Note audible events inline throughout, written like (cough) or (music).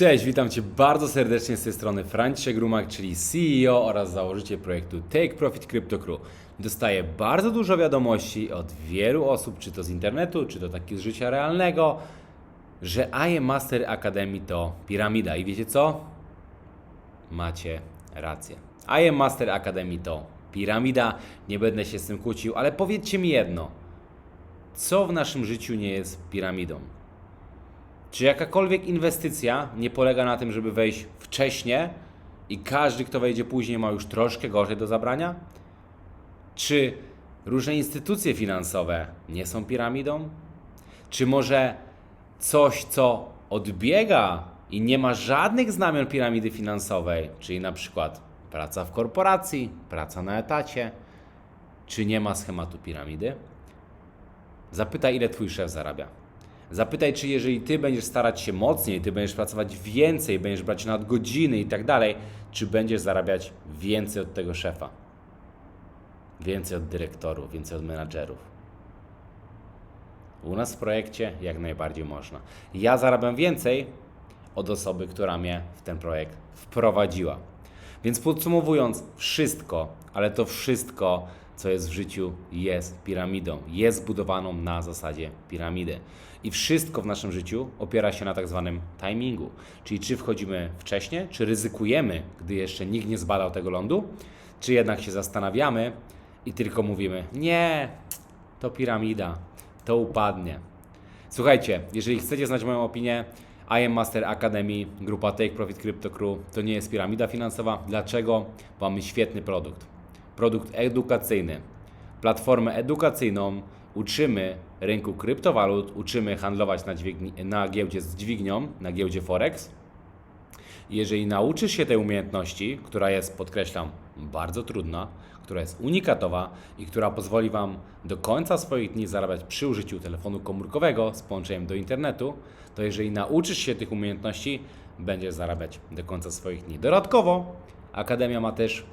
Cześć, witam Cię bardzo serdecznie z tej strony Franciszek Grumak, czyli CEO oraz założyciel projektu Take Profit Crypto Crew. Dostaję bardzo dużo wiadomości od wielu osób, czy to z internetu, czy to takich z życia realnego, że IM Master Academy to piramida. I wiecie co? Macie rację. IM Master Academy to piramida. Nie będę się z tym kłócił, ale powiedzcie mi jedno. Co w naszym życiu nie jest piramidą? Czy jakakolwiek inwestycja nie polega na tym, żeby wejść wcześniej i każdy, kto wejdzie później, ma już troszkę gorzej do zabrania? Czy różne instytucje finansowe nie są piramidą? Czy może coś, co odbiega i nie ma żadnych znamion piramidy finansowej, czyli na przykład praca w korporacji, praca na etacie, czy nie ma schematu piramidy? Zapytaj, ile twój szef zarabia. Zapytaj, czy jeżeli ty będziesz starać się mocniej, ty będziesz pracować więcej, będziesz brać nadgodziny i tak dalej, czy będziesz zarabiać więcej od tego szefa. Więcej od dyrektorów, więcej od menadżerów. U nas w projekcie jak najbardziej można. Ja zarabiam więcej od osoby, która mnie w ten projekt wprowadziła. Więc podsumowując, wszystko, ale to wszystko, co jest w życiu, jest piramidą. Jest zbudowaną na zasadzie piramidy. I wszystko w naszym życiu opiera się na tak zwanym timingu. Czyli czy wchodzimy wcześniej, czy ryzykujemy, gdy jeszcze nikt nie zbadał tego lądu, czy jednak się zastanawiamy i tylko mówimy: Nie, to piramida, to upadnie. Słuchajcie, jeżeli chcecie znać moją opinię, I am Master Academy, grupa Take Profit Crypto Crew to nie jest piramida finansowa. Dlaczego? Mamy świetny produkt. Produkt edukacyjny. Platformę edukacyjną. Uczymy rynku kryptowalut, uczymy handlować na, dźwigni, na giełdzie z dźwignią, na giełdzie Forex. Jeżeli nauczysz się tej umiejętności, która jest, podkreślam, bardzo trudna, która jest unikatowa i która pozwoli Wam do końca swoich dni zarabiać przy użyciu telefonu komórkowego z połączeniem do internetu, to jeżeli nauczysz się tych umiejętności, będziesz zarabiać do końca swoich dni. Dodatkowo Akademia ma też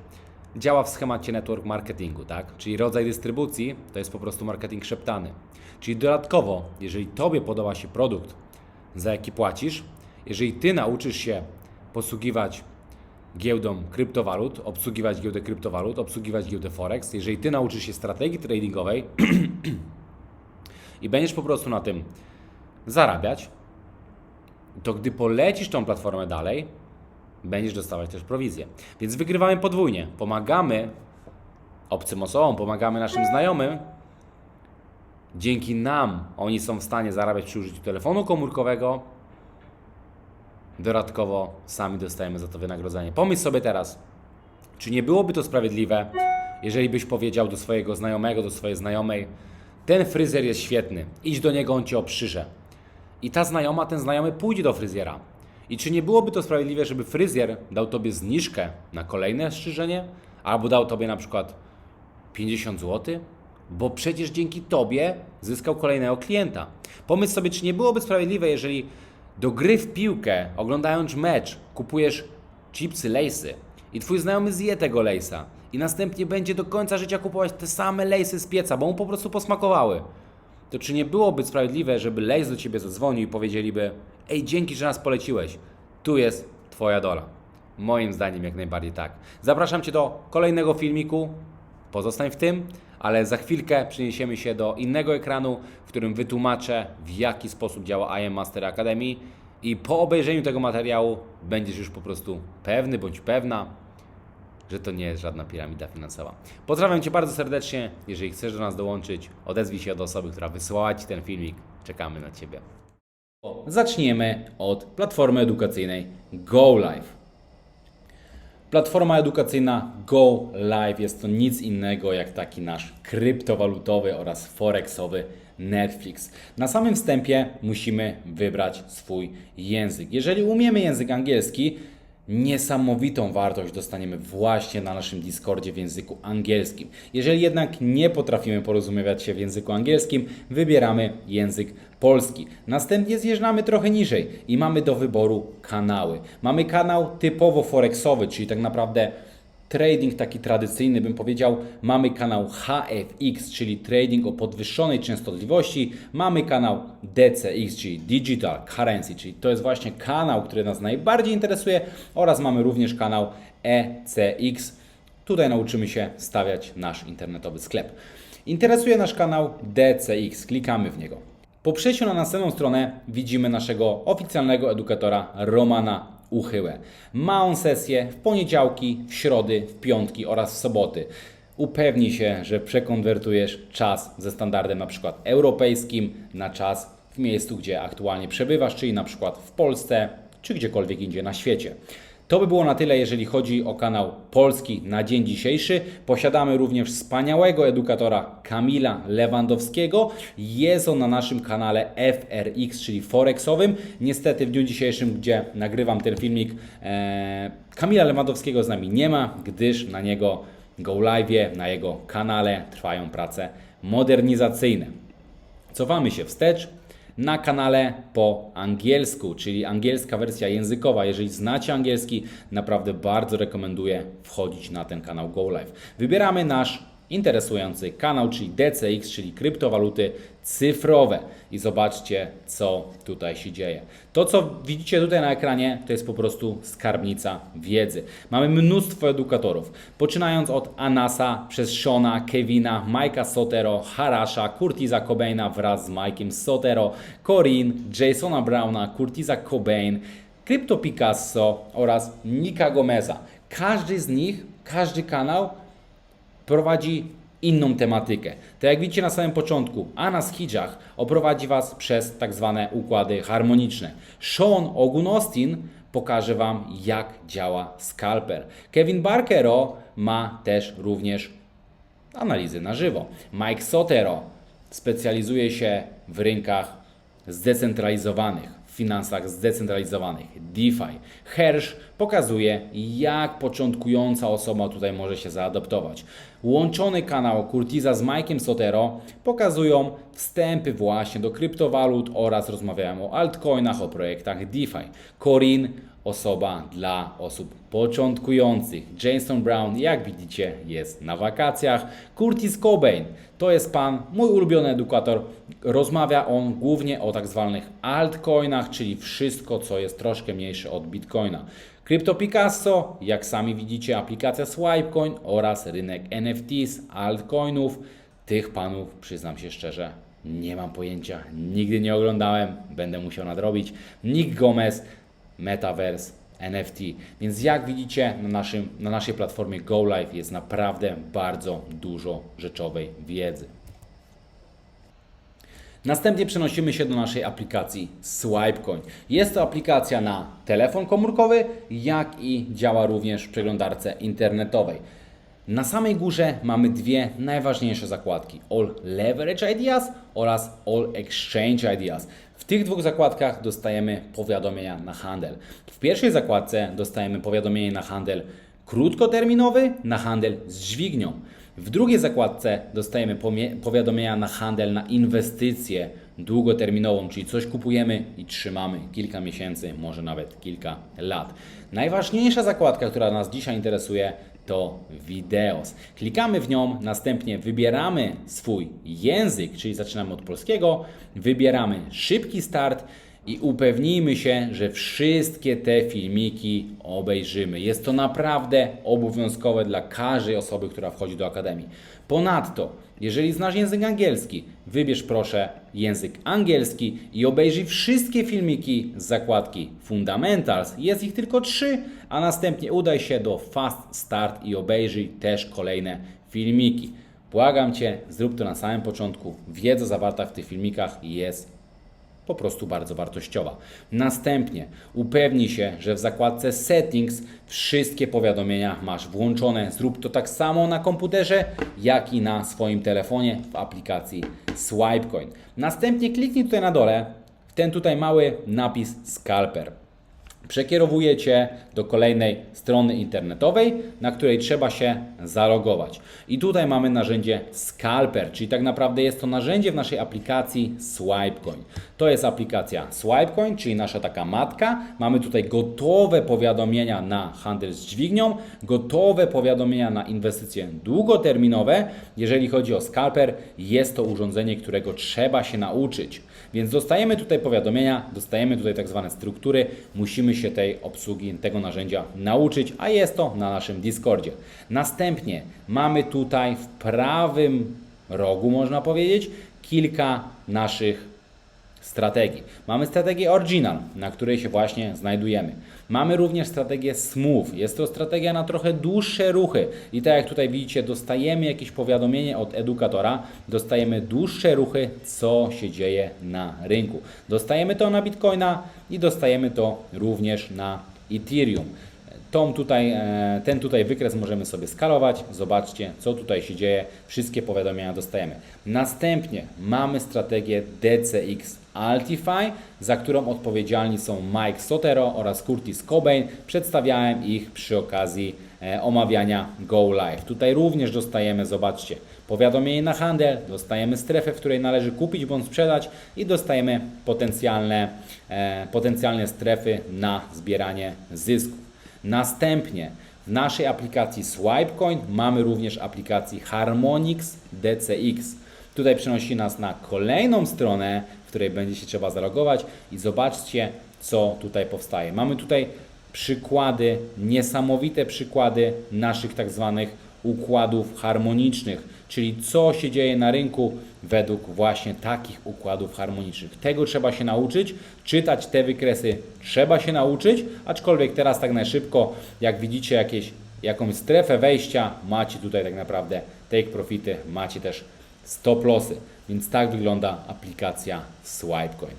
działa w schemacie network marketingu, tak? Czyli rodzaj dystrybucji to jest po prostu marketing szeptany. Czyli dodatkowo, jeżeli Tobie podoba się produkt, za jaki płacisz, jeżeli Ty nauczysz się posługiwać giełdą kryptowalut, obsługiwać giełdę kryptowalut, obsługiwać giełdę Forex, jeżeli Ty nauczysz się strategii tradingowej (clears throat) i będziesz po prostu na tym zarabiać, to gdy polecisz tą platformę dalej, będziesz dostawać też prowizję. Więc wygrywamy podwójnie. Pomagamy obcym osobom, pomagamy naszym znajomym. Dzięki nam oni są w stanie zarabiać przy użyciu telefonu komórkowego. Dodatkowo sami dostajemy za to wynagrodzenie. Pomyśl sobie teraz, czy nie byłoby to sprawiedliwe, jeżeli byś powiedział do swojego znajomego, do swojej znajomej, ten fryzjer jest świetny, idź do niego, on cię oprzyże. I ta znajoma, ten znajomy pójdzie do fryzjera. I czy nie byłoby to sprawiedliwe, żeby fryzjer dał tobie zniżkę na kolejne strzyżenie, albo dał tobie na przykład 50 zł? Bo przecież dzięki tobie zyskał kolejnego klienta. Pomyśl sobie, czy nie byłoby sprawiedliwe, jeżeli do gry w piłkę, oglądając mecz, kupujesz chipsy, lejsy i twój znajomy zje tego lejsa i następnie będzie do końca życia kupować te same lejsy z pieca, bo mu po prostu posmakowały. To czy nie byłoby sprawiedliwe, żeby lejs do ciebie zadzwonił i powiedzieliby: Ej, dzięki, że nas poleciłeś, tu jest twoja dola. Moim zdaniem jak najbardziej tak. Zapraszam cię do kolejnego filmiku. Pozostań w tym, ale za chwilkę przeniesiemy się do innego ekranu, w którym wytłumaczę, w jaki sposób działa IM Master Academy. I po obejrzeniu tego materiału będziesz już po prostu pewny bądź pewna, że to nie jest żadna piramida finansowa. Pozdrawiam Cię bardzo serdecznie. Jeżeli chcesz do nas dołączyć, odezwij się do osoby, która wysłała Ci ten filmik. Czekamy na Ciebie. Zaczniemy od platformy edukacyjnej Go Live. Platforma edukacyjna Go Live jest to nic innego jak taki nasz kryptowalutowy oraz forexowy Netflix. Na samym wstępie musimy wybrać swój język. Jeżeli umiemy język angielski, niesamowitą wartość dostaniemy właśnie na naszym Discordzie w języku angielskim. Jeżeli jednak nie potrafimy porozumiewać się w języku angielskim, wybieramy język polski. Następnie zjeżdżamy trochę niżej i mamy do wyboru kanały. Mamy kanał typowo forexowy, czyli tak naprawdę trading taki tradycyjny, bym powiedział. Mamy kanał HFX, czyli trading o podwyższonej częstotliwości. Mamy kanał DCX, czyli Digital Currency, czyli to jest właśnie kanał, który nas najbardziej interesuje. Oraz mamy również kanał ECX. Tutaj nauczymy się stawiać nasz internetowy sklep. Interesuje nasz kanał DCX, klikamy w niego. Po przejściu na następną stronę widzimy naszego oficjalnego edukatora Romana Uchyłę. Ma on sesję w poniedziałki, w środy, w piątki oraz w soboty. Upewnij się, że przekonwertujesz czas ze standardem na przykład europejskim na czas w miejscu, gdzie aktualnie przebywasz, czyli na przykład w Polsce czy gdziekolwiek indziej na świecie. To by było na tyle, jeżeli chodzi o kanał polski na dzień dzisiejszy. Posiadamy również wspaniałego edukatora Kamila Lewandowskiego. Jest on na naszym kanale FRX, czyli Forexowym. Niestety w dniu dzisiejszym, gdzie nagrywam ten filmik, e, Kamila Lewandowskiego z nami nie ma, gdyż na niego Go Live, na jego kanale trwają prace modernizacyjne. Cofamy się wstecz na kanale po angielsku, czyli angielska wersja językowa. Jeżeli znacie angielski, naprawdę bardzo rekomenduję wchodzić na ten kanał Go Live. Wybieramy nasz interesujący kanał, czyli DCX, czyli kryptowaluty cyfrowe. I zobaczcie, co tutaj się dzieje. To, co widzicie tutaj na ekranie, to jest po prostu skarbnica wiedzy. Mamy mnóstwo edukatorów, poczynając od Anasa, przez Shona, Kevina, Mike'a Sotero, Harasha, Curtisa Cobaina wraz z Mike'em Sotero, Corin, Jasona Browna, Curtisa Cobain, Crypto Picasso oraz Nika Gomeza. Każdy z nich, każdy kanał prowadzi inną tematykę. To jak widzicie na samym początku, Anas Hijach oprowadzi Was przez tak zwane układy harmoniczne. Sean Ogun Austin pokaże Wam, jak działa scalper. Kevin Barkero ma też również analizy na żywo. Mike Sotero specjalizuje się w rynkach zdecentralizowanych, finansach zdecentralizowanych, DeFi. Hersh pokazuje, jak początkująca osoba tutaj może się zaadoptować. Łączony kanał Curtisa z Mike'em Sotero pokazują wstępy właśnie do kryptowalut oraz rozmawiają o altcoinach, o projektach DeFi. Corin osoba dla osób początkujących. Jason Brown, jak widzicie, jest na wakacjach. Curtis Cobain to jest pan, mój ulubiony edukator. Rozmawia on głównie o tak zwanych altcoinach, czyli wszystko, co jest troszkę mniejsze od bitcoina. Crypto Picasso, jak sami widzicie, aplikacja Swipecoin oraz rynek NFTs, altcoinów. Tych panów, przyznam się szczerze, nie mam pojęcia, nigdy nie oglądałem, będę musiał nadrobić. Nick Gomez, Metaverse, NFT. Więc jak widzicie na, naszym, na naszej platformie GoLive jest naprawdę bardzo dużo rzeczowej wiedzy. Następnie przenosimy się do naszej aplikacji Swipecoin. Jest to aplikacja na telefon komórkowy, jak i działa również w przeglądarce internetowej. Na samej górze mamy dwie najważniejsze zakładki: All Leverage Ideas oraz All Exchange Ideas. Tych dwóch zakładkach dostajemy powiadomienia na handel. W pierwszej zakładce dostajemy powiadomienie na handel krótkoterminowy, na handel z dźwignią. W drugiej zakładce dostajemy powiadomienia na handel na inwestycję długoterminową, czyli coś kupujemy i trzymamy kilka miesięcy, może nawet kilka lat. Najważniejsza zakładka, która nas dzisiaj interesuje, to Videos. Klikamy w nią, następnie wybieramy swój język, czyli zaczynamy od polskiego, wybieramy szybki start i upewnijmy się, że wszystkie te filmiki obejrzymy. Jest to naprawdę obowiązkowe dla każdej osoby, która wchodzi do Akademii. Ponadto, jeżeli znasz język angielski, wybierz proszę język angielski i obejrzyj wszystkie filmiki z zakładki Fundamentals. Jest ich tylko trzy, a następnie udaj się do Fast Start i obejrzyj też kolejne filmiki. Błagam Cię, zrób to na samym początku. Wiedza zawarta w tych filmikach jest po prostu bardzo wartościowa. Następnie upewnij się, że w zakładce Settings wszystkie powiadomienia masz włączone. Zrób to tak samo na komputerze, jak i na swoim telefonie w aplikacji Swipecoin. Następnie kliknij tutaj na dole w ten tutaj mały napis Scalper. Przekierowuje Cię do kolejnej strony internetowej, na której trzeba się zalogować. I tutaj mamy narzędzie Scalper, czyli tak naprawdę jest to narzędzie w naszej aplikacji Swipecoin. To jest aplikacja Swipecoin, czyli nasza taka matka. Mamy tutaj gotowe powiadomienia na handel z dźwignią, gotowe powiadomienia na inwestycje długoterminowe. Jeżeli chodzi o Scalper, jest to urządzenie, którego trzeba się nauczyć. Więc dostajemy tutaj powiadomienia, dostajemy tutaj tak zwane struktury, musimy się tej obsługi, tego narzędzia nauczyć, a jest to na naszym Discordzie. Następnie mamy tutaj w prawym rogu, można powiedzieć, kilka naszych strategii. Mamy strategię Original, na której się właśnie znajdujemy. Mamy również strategię Smooth. Jest to strategia na trochę dłuższe ruchy. I tak jak tutaj widzicie, dostajemy jakieś powiadomienie od edukatora, dostajemy dłuższe ruchy, co się dzieje na rynku. Dostajemy to na Bitcoina i dostajemy to również na Ethereum. Tą tutaj, e, ten tutaj wykres możemy sobie skalować. Zobaczcie, co tutaj się dzieje. Wszystkie powiadomienia dostajemy. Następnie mamy strategię DCX Altify, za którą odpowiedzialni są Mike Sotero oraz Curtis Cobain. Przedstawiałem ich przy okazji e, omawiania Go Live. Tutaj również dostajemy, zobaczcie, powiadomienie na handel, dostajemy strefę, w której należy kupić bądź sprzedać i dostajemy potencjalne, e, potencjalne strefy na zbieranie zysków. Następnie w naszej aplikacji Swipecoin mamy również aplikację Harmonix DCX. Tutaj przenosi nas na kolejną stronę, w której będzie się trzeba zalogować i zobaczcie, co tutaj powstaje. Mamy tutaj przykłady, niesamowite przykłady naszych tak zwanych układów harmonicznych, czyli co się dzieje na rynku według właśnie takich układów harmonicznych. Tego trzeba się nauczyć, czytać te wykresy trzeba się nauczyć, aczkolwiek teraz tak na szybko, jak widzicie jakieś, jakąś strefę wejścia, macie tutaj tak naprawdę take profity, macie też stop lossy, więc tak wygląda aplikacja Swipecoin.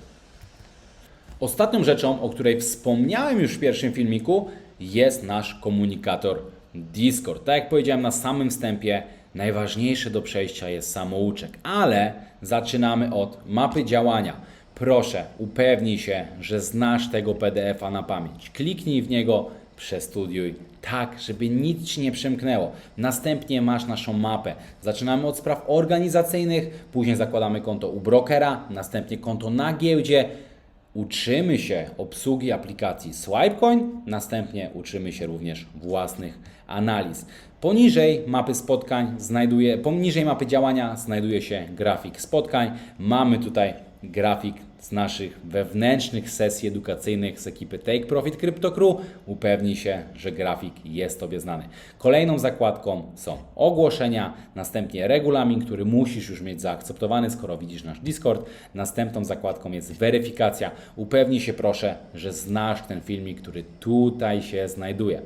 Ostatnią rzeczą, o której wspomniałem już w pierwszym filmiku, jest nasz komunikator Discord. Tak jak powiedziałem na samym wstępie, najważniejsze do przejścia jest samouczek, ale zaczynamy od mapy działania. Proszę, upewnij się, że znasz tego PDF-a na pamięć. Kliknij w niego, przestudiuj tak, żeby nic ci nie przemknęło. Następnie masz naszą mapę. Zaczynamy od spraw organizacyjnych, później zakładamy konto u brokera, następnie konto na giełdzie. Uczymy się obsługi aplikacji Swipecoin, następnie uczymy się również własnych analiz. Poniżej mapy spotkań znajduje, poniżej mapy działania znajduje się grafik spotkań. Mamy tutaj grafik z naszych wewnętrznych sesji edukacyjnych z ekipy Take Profit Crypto Crew. Upewnij się, że grafik jest Tobie znany. Kolejną zakładką są ogłoszenia, następnie regulamin, który musisz już mieć zaakceptowany, skoro widzisz nasz Discord. Następną zakładką jest weryfikacja. Upewnij się proszę, że znasz ten filmik, który tutaj się znajduje.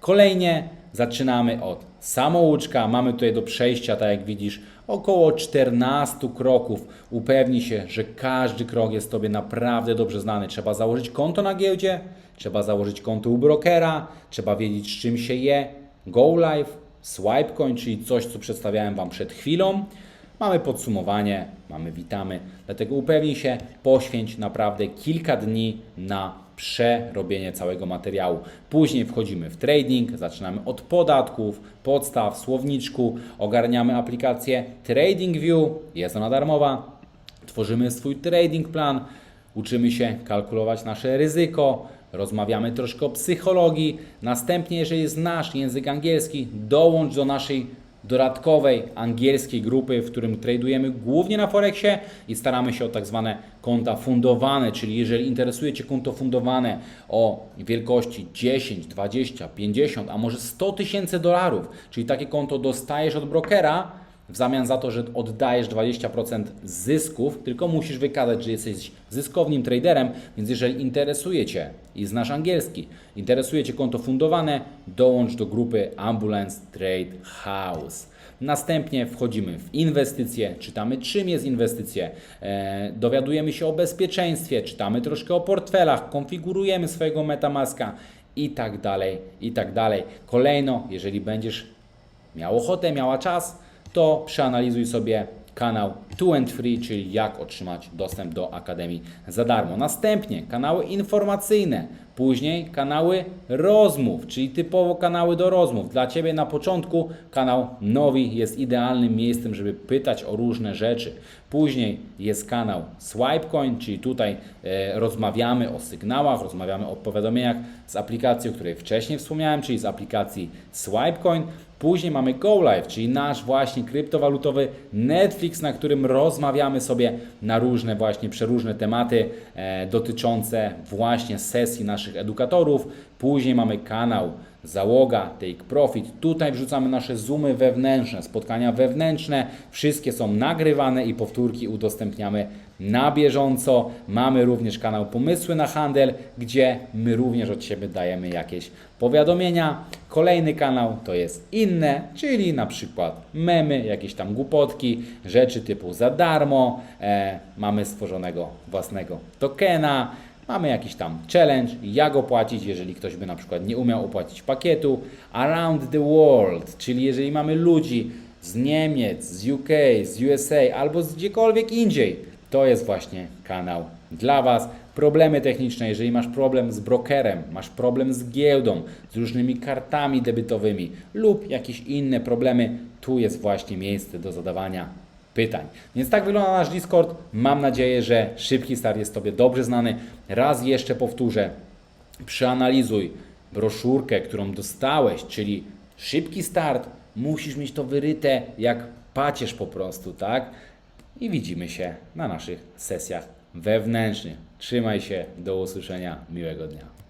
Kolejnie zaczynamy od samouczka. Mamy tutaj do przejścia, tak jak widzisz, około 14 kroków. Upewnij się, że każdy krok jest Tobie naprawdę dobrze znany. Trzeba założyć konto na giełdzie, trzeba założyć konto u brokera, trzeba wiedzieć z czym się je. Go Live, Swipecoin, czyli coś, co przedstawiałem Wam przed chwilą. Mamy podsumowanie, mamy witamy, dlatego upewnij się, poświęć naprawdę kilka dni na przerobienie całego materiału. Później wchodzimy w trading, zaczynamy od podatków, podstaw, słowniczku, ogarniamy aplikację TradingView, jest ona darmowa, tworzymy swój trading plan, uczymy się kalkulować nasze ryzyko, rozmawiamy troszkę o psychologii. Następnie, jeżeli znasz język angielski, dołącz do naszej dodatkowej angielskiej grupy, w którym tradujemy głównie na Forexie i staramy się o tak zwane konta fundowane, czyli jeżeli interesuje Cię konto fundowane o wielkości 10, 20, 50, a może 100 tysięcy dolarów, czyli takie konto dostajesz od brokera, w zamian za to, że oddajesz 20% zysków, tylko musisz wykazać, że jesteś zyskownym traderem, więc jeżeli interesuje Cię i znasz angielski, interesuje Cię konto fundowane, dołącz do grupy Ambulance Trade House. Następnie wchodzimy w inwestycje, czytamy czym jest inwestycje, e, dowiadujemy się o bezpieczeństwie, czytamy troszkę o portfelach, konfigurujemy swojego Metamaska i tak dalej, i tak dalej. Kolejno, jeżeli będziesz miał ochotę, miała czas, to przeanalizuj sobie kanał Two and Free, czyli jak otrzymać dostęp do Akademii za darmo. Następnie kanały informacyjne, później kanały rozmów, czyli typowo kanały do rozmów. Dla Ciebie na początku kanał Nowi jest idealnym miejscem, żeby pytać o różne rzeczy. Później jest kanał SwipeCoin, czyli tutaj e, rozmawiamy o sygnałach, rozmawiamy o powiadomieniach z aplikacji, o której wcześniej wspomniałem, czyli z aplikacji SwipeCoin. Później mamy GoLive, czyli nasz właśnie kryptowalutowy Netflix, na którym rozmawiamy sobie na różne właśnie przeróżne tematy e, dotyczące właśnie sesji naszych edukatorów. Później mamy kanał Załoga, Take Profit. Tutaj wrzucamy nasze zoomy wewnętrzne, spotkania wewnętrzne. Wszystkie są nagrywane i powtórki udostępniamy na bieżąco. Mamy również kanał Pomysły na Handel, gdzie my również od siebie dajemy jakieś powiadomienia. Kolejny kanał to jest inne, czyli na przykład memy, jakieś tam głupotki, rzeczy typu za darmo. E, mamy stworzonego własnego tokena. Mamy jakiś tam challenge, jak opłacić, jeżeli ktoś by na przykład nie umiał opłacić pakietu. Around the world, czyli jeżeli mamy ludzi z Niemiec, z UK, z USA albo z gdziekolwiek indziej, to jest właśnie kanał dla Was. Problemy techniczne, jeżeli masz problem z brokerem, masz problem z giełdą, z różnymi kartami debytowymi lub jakieś inne problemy, tu jest właśnie miejsce do zadawania pytań. Więc tak wygląda nasz Discord. Mam nadzieję, że szybki start jest Tobie dobrze znany. Raz jeszcze powtórzę, przeanalizuj broszurkę, którą dostałeś, czyli szybki start. Musisz mieć to wyryte jak pacierz po prostu, tak? I widzimy się na naszych sesjach wewnętrznych. Trzymaj się, do usłyszenia, miłego dnia.